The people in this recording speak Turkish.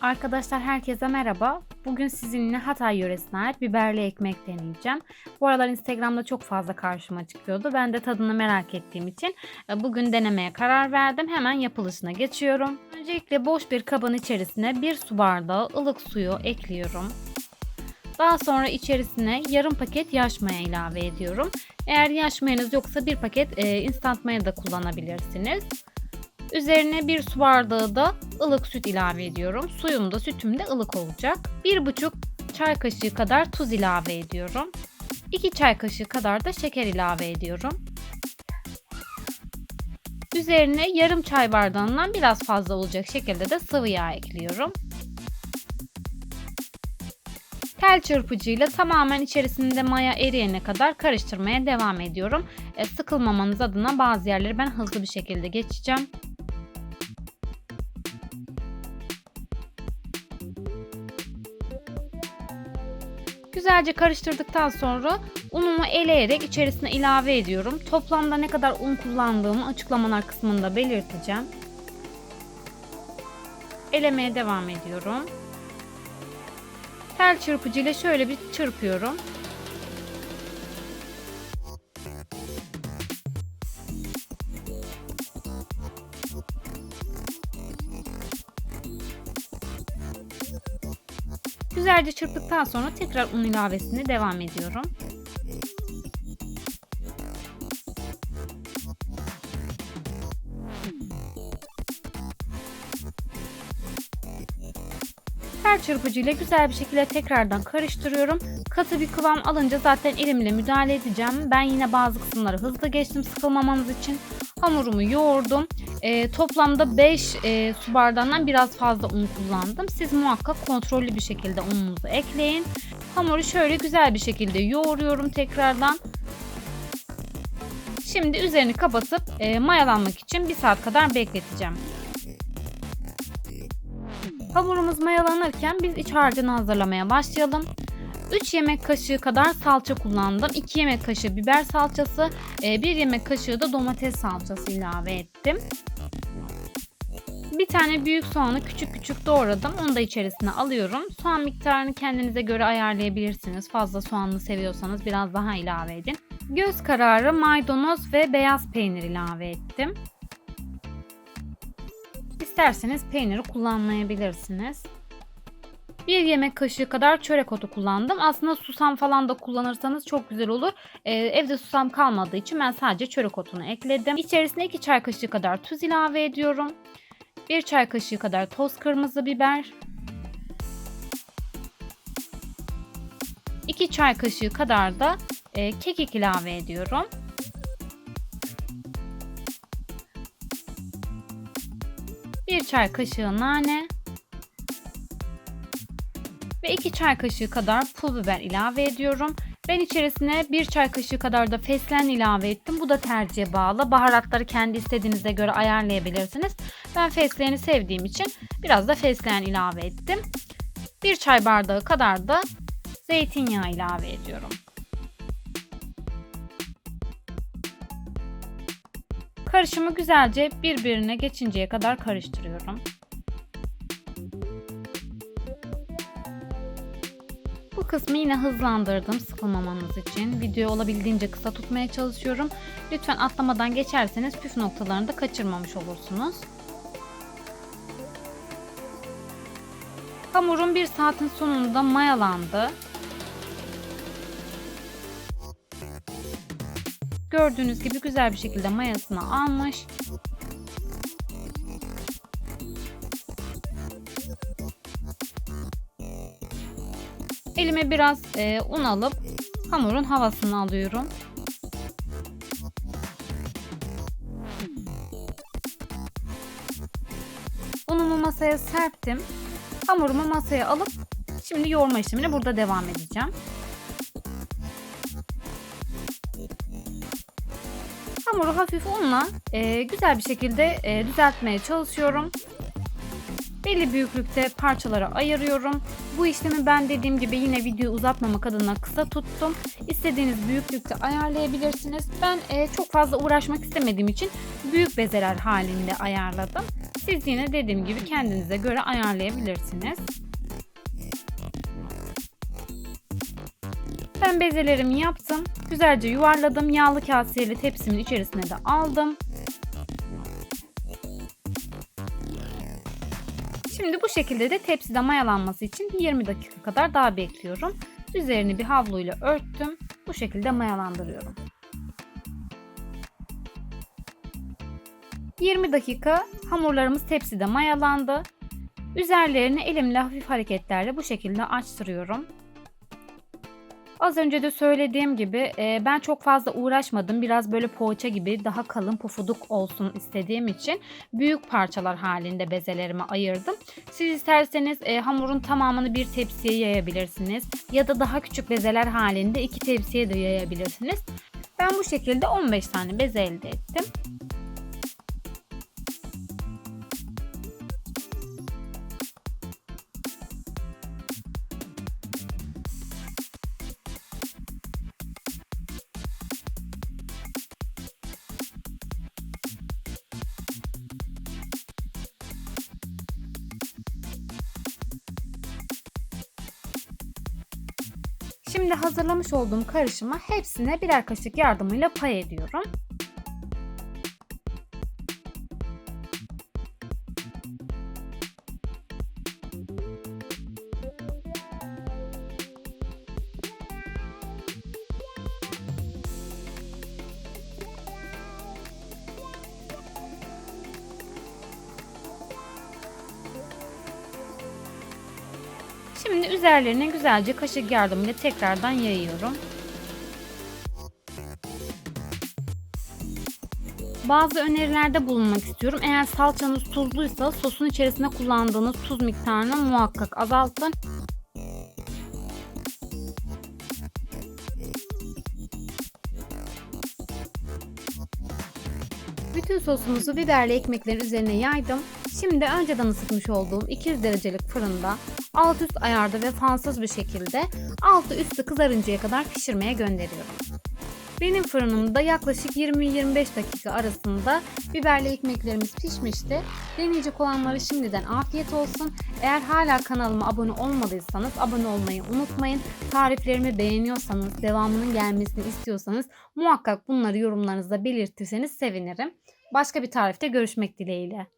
Arkadaşlar herkese merhaba. Bugün sizinle Hatay yöresine ait biberli ekmek deneyeceğim. Bu aralar Instagram'da çok fazla karşıma çıkıyordu. Ben de tadını merak ettiğim için e, bugün denemeye karar verdim. Hemen yapılışına geçiyorum. Öncelikle boş bir kabın içerisine bir su bardağı ılık suyu ekliyorum. Daha sonra içerisine yarım paket yaş maya ilave ediyorum. Eğer yaş mayanız yoksa bir paket e, instant maya da kullanabilirsiniz. Üzerine bir su bardağı da ılık süt ilave ediyorum. Suyum da sütüm de ılık olacak. 1,5 çay kaşığı kadar tuz ilave ediyorum. 2 çay kaşığı kadar da şeker ilave ediyorum. Üzerine yarım çay bardağından biraz fazla olacak şekilde de sıvı yağ ekliyorum. Tel çırpıcıyla tamamen içerisinde maya eriyene kadar karıştırmaya devam ediyorum. E, sıkılmamanız adına bazı yerleri ben hızlı bir şekilde geçeceğim. Güzelce karıştırdıktan sonra unumu eleyerek içerisine ilave ediyorum. Toplamda ne kadar un kullandığımı açıklamalar kısmında belirteceğim. Elemeye devam ediyorum. Tel çırpıcı ile şöyle bir çırpıyorum. Güzelce çırptıktan sonra tekrar un ilavesine devam ediyorum. Her çırpıcıyla güzel bir şekilde tekrardan karıştırıyorum. Katı bir kıvam alınca zaten elimle müdahale edeceğim. Ben yine bazı kısımları hızlı geçtim sıkılmamanız için. Hamurumu yoğurdum. E, toplamda 5 e, su bardağından biraz fazla un kullandım. Siz muhakkak kontrollü bir şekilde ununuzu ekleyin. Hamuru şöyle güzel bir şekilde yoğuruyorum tekrardan. Şimdi üzerini kapatıp e, mayalanmak için 1 saat kadar bekleteceğim. Hamurumuz mayalanırken biz iç harcını hazırlamaya başlayalım. 3 yemek kaşığı kadar salça kullandım. 2 yemek kaşığı biber salçası, 1 yemek kaşığı da domates salçası ilave ettim. Bir tane büyük soğanı küçük küçük doğradım. Onu da içerisine alıyorum. Soğan miktarını kendinize göre ayarlayabilirsiniz. Fazla soğanlı seviyorsanız biraz daha ilave edin. Göz kararı maydanoz ve beyaz peynir ilave ettim. İsterseniz peyniri kullanmayabilirsiniz. Bir yemek kaşığı kadar çörek otu kullandım. Aslında susam falan da kullanırsanız çok güzel olur. Ee, evde susam kalmadığı için ben sadece çörek otunu ekledim. İçerisine 2 çay kaşığı kadar tuz ilave ediyorum. 1 çay kaşığı kadar toz kırmızı biber. 2 çay kaşığı kadar da e, kekik ilave ediyorum. Bir çay kaşığı nane ve 2 çay kaşığı kadar pul biber ilave ediyorum. Ben içerisine 1 çay kaşığı kadar da fesleğen ilave ettim. Bu da tercihe bağlı. Baharatları kendi istediğinize göre ayarlayabilirsiniz. Ben fesleğeni sevdiğim için biraz da fesleğen ilave ettim. 1 çay bardağı kadar da zeytinyağı ilave ediyorum. Karışımı güzelce birbirine geçinceye kadar karıştırıyorum. Kısmı yine hızlandırdım sıkılmamanız için. Videoyu olabildiğince kısa tutmaya çalışıyorum. Lütfen atlamadan geçerseniz püf noktalarını da kaçırmamış olursunuz. Hamurum bir saatin sonunda mayalandı. Gördüğünüz gibi güzel bir şekilde mayasını almış. Elime biraz e, un alıp hamurun havasını alıyorum. Unumu masaya serptim. Hamurumu masaya alıp şimdi yoğurma işlemine burada devam edeceğim. Hamuru hafif unla e, güzel bir şekilde e, düzeltmeye çalışıyorum. Belli büyüklükte parçalara ayırıyorum. Bu işlemi ben dediğim gibi yine video uzatmamak adına kısa tuttum. İstediğiniz büyüklükte ayarlayabilirsiniz. Ben e, çok fazla uğraşmak istemediğim için büyük bezeler halinde ayarladım. Siz yine dediğim gibi kendinize göre ayarlayabilirsiniz. Ben bezelerimi yaptım. Güzelce yuvarladım. Yağlı kaseyle tepsimin içerisine de aldım. Şimdi bu şekilde de tepside mayalanması için 20 dakika kadar daha bekliyorum. Üzerini bir havluyla örttüm. Bu şekilde mayalandırıyorum. 20 dakika hamurlarımız tepside mayalandı. Üzerlerini elimle hafif hareketlerle bu şekilde açtırıyorum. Az önce de söylediğim gibi e, ben çok fazla uğraşmadım. Biraz böyle poğaça gibi daha kalın pufuduk olsun istediğim için büyük parçalar halinde bezelerimi ayırdım. Siz isterseniz e, hamurun tamamını bir tepsiye yayabilirsiniz. Ya da daha küçük bezeler halinde iki tepsiye de yayabilirsiniz. Ben bu şekilde 15 tane beze elde ettim. Şimdi hazırlamış olduğum karışıma hepsine birer kaşık yardımıyla pay ediyorum. Şimdi üzerlerine güzelce kaşık yardımıyla tekrardan yayıyorum. Bazı önerilerde bulunmak istiyorum. Eğer salçanız tuzluysa sosun içerisinde kullandığınız tuz miktarını muhakkak azaltın. Bütün sosumuzu biberli ekmeklerin üzerine yaydım. Şimdi önceden ısıtmış olduğum 200 derecelik fırında alt üst ayarda ve fansız bir şekilde altı üstü kızarıncaya kadar pişirmeye gönderiyorum. Benim fırınımda yaklaşık 20-25 dakika arasında biberli ekmeklerimiz pişmişti. Deneyecek olanlara şimdiden afiyet olsun. Eğer hala kanalıma abone olmadıysanız abone olmayı unutmayın. Tariflerimi beğeniyorsanız, devamının gelmesini istiyorsanız muhakkak bunları yorumlarınızda belirtirseniz sevinirim. Başka bir tarifte görüşmek dileğiyle.